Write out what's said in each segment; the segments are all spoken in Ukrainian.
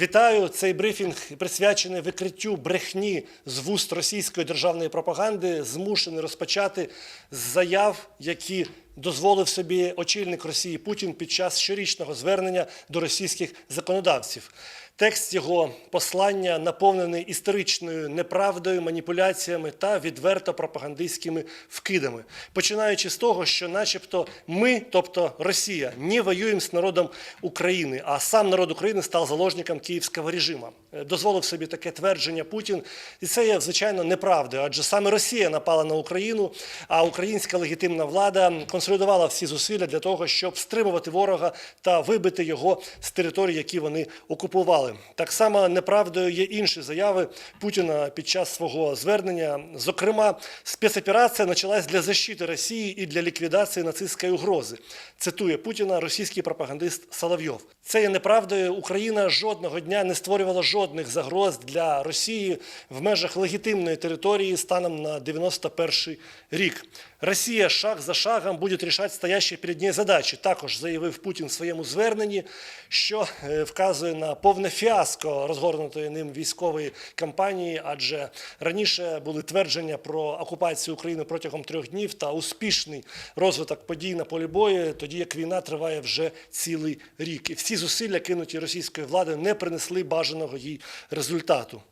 Вітаю! Цей брифінг присвячений викриттю брехні з вуст російської державної пропаганди, змушений розпочати з заяв, які дозволив собі очільник Росії Путін під час щорічного звернення до російських законодавців. Текст його послання наповнений історичною неправдою, маніпуляціями та відверто пропагандистськими вкидами, починаючи з того, що, начебто, ми, тобто Росія, не воюємо з народом України, а сам народ України став заложником київського режиму. Е, Дозволив собі таке твердження Путін, і це є звичайно неправдою, адже саме Росія напала на Україну, а українська легітимна влада консолідувала всі зусилля для того, щоб стримувати ворога та вибити його з територій, які вони окупували. Так само неправдою є інші заяви Путіна під час свого звернення. Зокрема, спецоперація почалась для защити Росії і для ліквідації нацистської угрози. Цитує Путіна російський пропагандист Соловйов. Це є неправдою. Україна жодного дня не створювала жодних загроз для Росії в межах легітимної території станом на 91 рік. Росія шаг за шагом буде рішати стоящі перед нею задачі. Також заявив Путін в своєму зверненні, що е, вказує на повне фіаско розгорнутої ним військової кампанії, адже раніше були твердження про окупацію України протягом трьох днів та успішний розвиток подій на полі бою, тоді як війна триває вже цілий рік. І всі зусилля кинуті російської влади не принесли бажаного їй результату.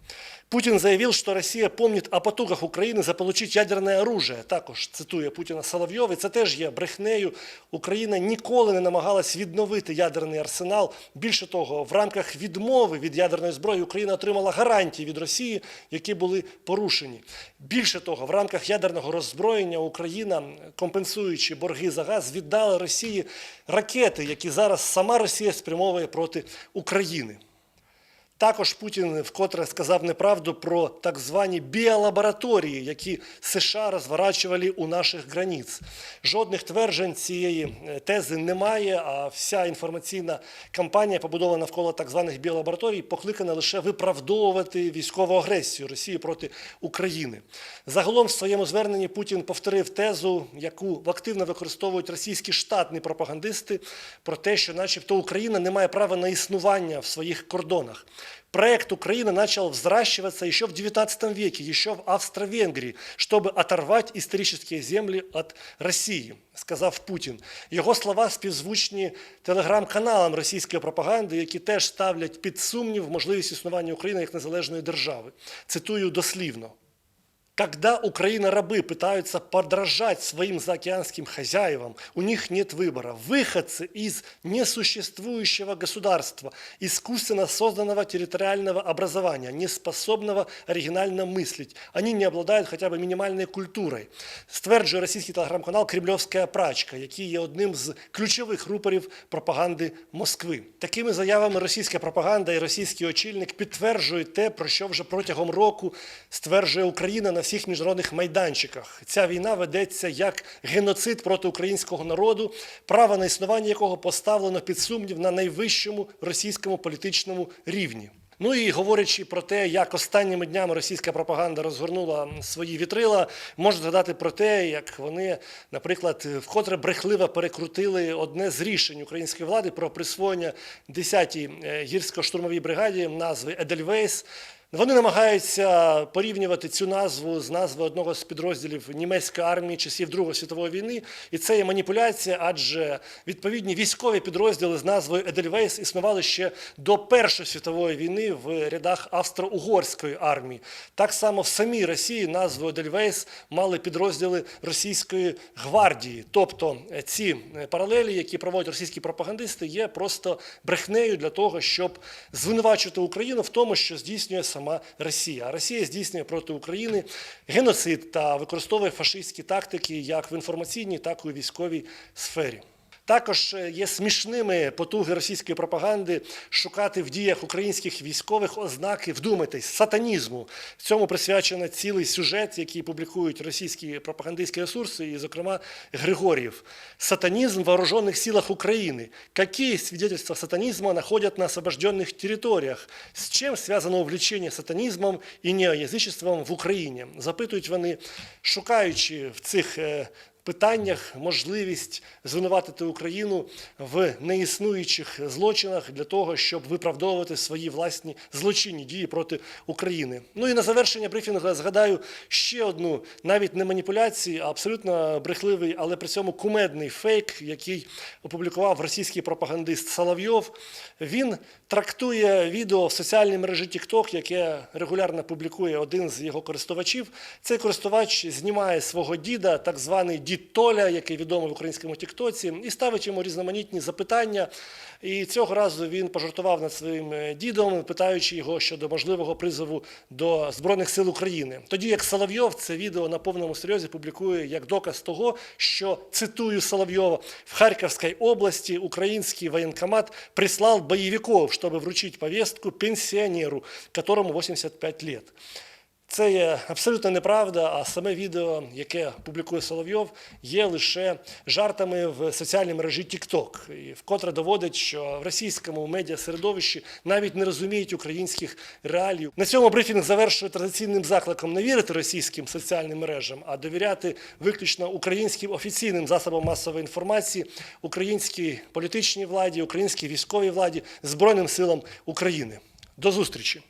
Путин заявил, что Россия помнит о потугах України заполучить ядерне оружие. Також цитує Путіна Соловйов, і це теж є брехнею. Україна ніколи не намагалась відновити ядерний арсенал. Більше того, в рамках відмови від ядерної зброї Україна отримала гарантії від Росії, які були порушені. Більше того, в рамках ядерного роззброєння Україна, компенсуючи борги за газ, віддала Росії ракети, які зараз сама Росія спрямовує проти України. Також Путін вкотре сказав неправду про так звані біолабораторії, які США розворачували у наших границь. Жодних тверджень цієї е, тези немає, а вся інформаційна кампанія, побудована навколо так званих біолабораторій, покликана лише виправдовувати військову агресію Росії проти України. Загалом в своєму зверненні Путін повторив тезу, яку активно використовують російські штатні пропагандисти, про те, що, начебто, Україна не має права на існування в своїх кордонах. Проект Украины начал взращиваться еще в XIX веке, еще в Австро-Венгрии, чтобы оторвать исторические земли от Росії, сказав Путін. Його слова співзвучні телеграм-каналам російської пропаганди, які теж ставлять під сумнів можливість існування України як незалежної держави. Цитую дослівно. Когда Украина-рабы пытаются подражать своим заокеанским хозяевам, у них нет выбора. Выходцы из несуществующего государства, искусственно созданного территориального образования, не способного оригинально мыслить. Они не обладають хотя бы мінімальною культурою. Стверджує російський телеграм-канал Кремльовська прачка, який є одним з ключових рупорів пропаганди Москви. Такими заявами російська пропаганда і російський очільник підтверджують те, про що вже протягом року стверджує Україна на всіх міжнародних майданчиках. Ця війна ведеться як геноцид проти українського народу, право на існування якого поставлено під сумнів на найвищому російському політичному рівні. Ну і говорячи про те, як останніми днями російська пропаганда розгорнула свої вітрила, можна згадати про те, як вони, наприклад, вкотре брехливо перекрутили одне з рішень української влади про присвоєння 10-й е, гірсько-штурмовій бригаді назви Едельвейс. Вони намагаються порівнювати цю назву з назви одного з підрозділів німецької армії часів Другої світової війни, і це є маніпуляція, адже відповідні військові підрозділи з назвою Едельвейс існували ще до Першої світової війни в рядах австро-угорської армії. Так само в самій Росії назву Едельвейс мали підрозділи російської гвардії. Тобто е, ці е, паралелі, які проводять російські пропагандисти, є просто брехнею для того, щоб звинувачувати Україну в тому, що здійснює сама Росія. А Росія здійснює проти України геноцид та використовує фашистські тактики як в інформаційній, так і у військовій сфері. Також е, є смішними потуги російської пропаганди шукати в діях українських військових ознаки, вдумайтесь, сатанізму. Цьому присвячено цілий сюжет, який публікують російські пропагандистські ресурси, і, зокрема, Григорієв. Сатанізм в вооруженных силах України. Какие свидетельства сатанизма находят на освобожденных територіях? З чим зв'язано увлечение сатанізмом і неоязичеством в Україні? Запитують вони, шукаючи в цих е, питаннях можливість звинуватити Україну в неіснуючих злочинах для того, щоб виправдовувати свої власні злочинні дії проти України. Ну і на завершення брифінгу я згадаю ще одну навіть не маніпуляції, а абсолютно брехливий, але при цьому кумедний фейк, який опублікував російський пропагандист Соловйов. Він трактує відео в соціальній мережі TikTok, яке регулярно публікує один з його користувачів. Цей користувач знімає свого діда, так званий дід Толя, який відомий в українському Тіктоці, і ставить йому різноманітні запитання. І цього разу він пожартував над своїм е, дідом, питаючи його щодо можливого призову до Збройних сил України. Тоді як Соловйов це відео на повному серйозі публікує як доказ того, що цитую Соловйова в Харківській області український воєнкомат прислав боевиков, чтобы вручить повестку пенсионеру, которому 85 лет. Це є абсолютно неправда, а саме відео, яке публікує Соловйов, є лише жартами в соціальній мережі TikTok, і вкотре доводить, що в російському медіасередовищі навіть не розуміють українських реалій. На цьому брифінг завершує традиційним закликом не вірити російським соціальним мережам, а довіряти виключно українським офіційним засобам масової інформації, українській політичній владі, українській військовій владі, Збройним силам України. До зустрічі!